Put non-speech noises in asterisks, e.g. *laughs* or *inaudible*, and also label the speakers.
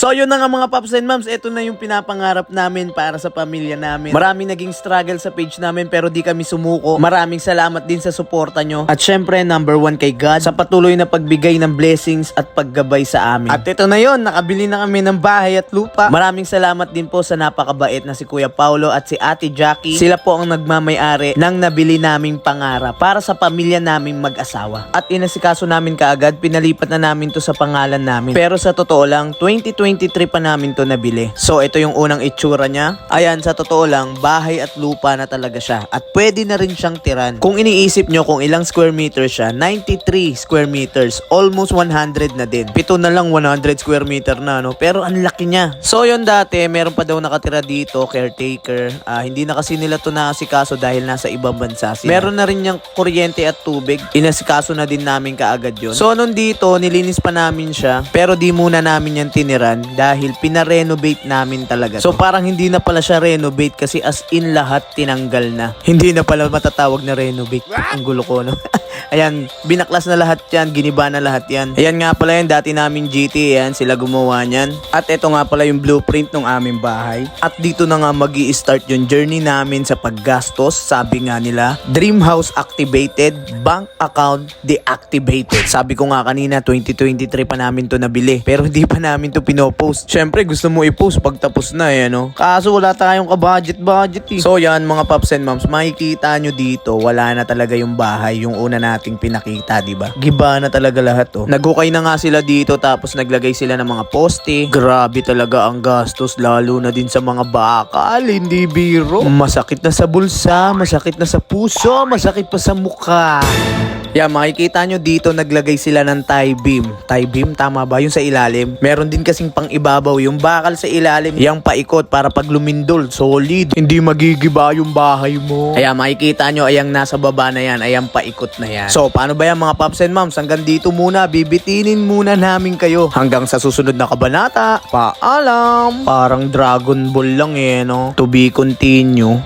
Speaker 1: So yun na nga mga paps and moms, ito na yung pinapangarap namin para sa pamilya namin. Maraming naging struggle sa page namin pero di kami sumuko. Maraming salamat din sa suporta nyo. At syempre number one kay God sa patuloy na pagbigay ng blessings at paggabay sa amin. At ito na yon, nakabili na kami ng bahay at lupa. Maraming salamat din po sa napakabait na si Kuya Paulo at si Ate Jackie. Sila po ang nagmamayari ng nabili naming pangarap para sa pamilya naming mag-asawa. At inasikaso namin kaagad, pinalipat na namin to sa pangalan namin. Pero sa totoo lang, 2023 pa namin to nabili. So ito yung unang itsura niya. Ayan, sa totoo lang, bahay at lupa na talaga siya. At pwede na rin siyang tiran. Kung iniisip nyo kung ilang square meters siya, 93 square meters. Almost 100 na din. Pito na lang 100 square meter na, no? Pero ang laki niya. So yun dati, meron pa daw nakatira dito, caretaker. Ah, hindi na kasi nila to naasikaso dahil nasa ibang bansa sila. Meron na rin yung kuryente at tubig. Inasikaso na din namin kaagad yun. So nung dito, nilinis pa namin siya. Pero di muna namin yan tiniran dahil pinarenovate namin talaga. So parang hindi na pala siya renovate kasi as in lahat tinanggal na. Hindi na pala matatawag na renovate. Ang gulo ko, no? *laughs* Ayan, binaklas na lahat yan, giniba na lahat yan. Ayan nga pala yan, dati naming GT, yan, sila gumawa niyan. At ito nga pala yung blueprint ng aming bahay. At dito na nga mag start yung journey namin sa paggastos. Sabi nga nila, dream house activated, bank account deactivated. Sabi ko nga kanina, 2023 pa namin to nabili. Pero hindi pa namin to pinopost. Syempre, gusto mo i-post pag tapos na, eh, no? Kaso wala tayong ka-budget-budget, eh. So yan, mga paps and moms, makikita nyo dito, wala na talaga yung bahay, yung una nating pinakita, di ba? Giba na talaga lahat, oh. Nagukay na nga sila dito, tapos naglagay sila ng mga poste. Grabe talaga ang gastos, lalo na din sa mga bakal, hindi biro. Masakit na sa bulsa, masakit na sa puso, masakit pa sa mukha. Yeah, makikita nyo dito naglagay sila ng tie beam. Tie beam, tama ba? Yung sa ilalim. Meron din kasing pang ibabaw. Yung bakal sa ilalim, yung paikot para pag lumindol, solid. Hindi magigiba yung bahay mo. Kaya makikita nyo, ayang nasa baba na yan, ayang paikot na yan. So, paano ba yan mga paps and moms? Hanggang dito muna, bibitinin muna namin kayo. Hanggang sa susunod na kabanata. Paalam! Parang Dragon Ball lang eh, no? To be continue.